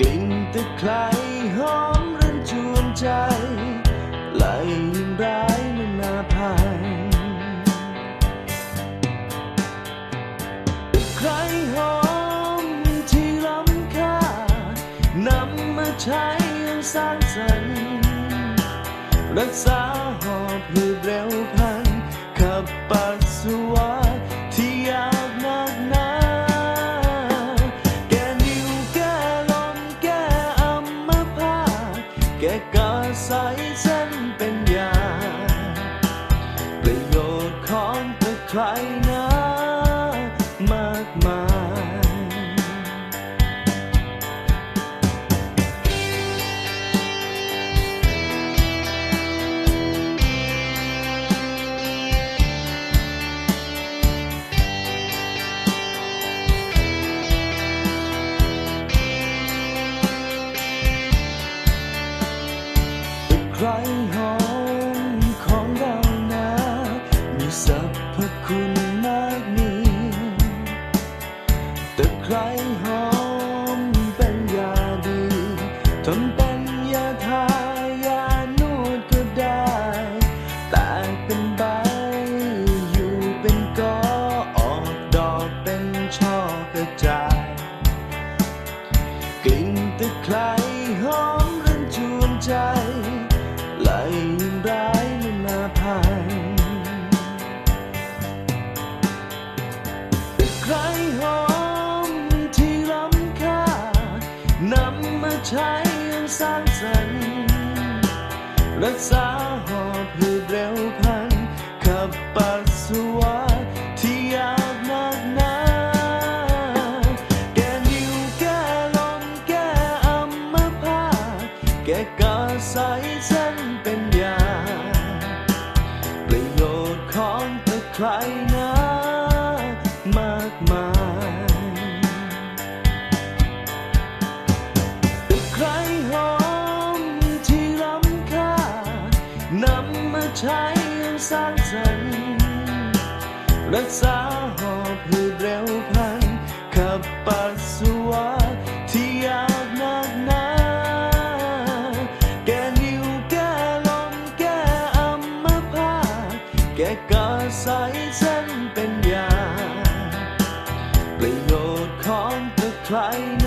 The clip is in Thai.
กลิ่นตะไคร้หอมรื่นชวนใจไหลยิ่งร้ายมันนาภัยตะไคร้หอมที่ล้ำค่านำมาใช้ยังสร้างสรรค์รักษาหอบหืดเร็ ใสายเส้นเป็นยา ประโยชน์ของตะไคร้ ไคร้หอมของเรานะมีสรรพคุณมากมีตะไครหอมเป็นยาดีทำเป็นยาทายานวดก็ได้แต่เป็นใบอยู่เป็นกอออกดอกเป็นช่อกระจายกลิ่นตะไคร้ นำมาใช้ยังสร้างสรรค์รักษาหอบหืดเร็วพันขับปัสสาวะที่ยากนักหนาแก้นิ้วแก้ลมแก้อัมพาตแก้กาสายเส้นเป็นยา ประโยชน์ของตะไคร้นะ ใช้ยังสร้างสรรค์รักษาหอบหืดเร็วพันขับปัสสาวะที่ยากนักหนาแกนิ้วแกลมแกอัมพาตแกกาสายเส้นเป็นยา ประโยชน์ของตะไคร้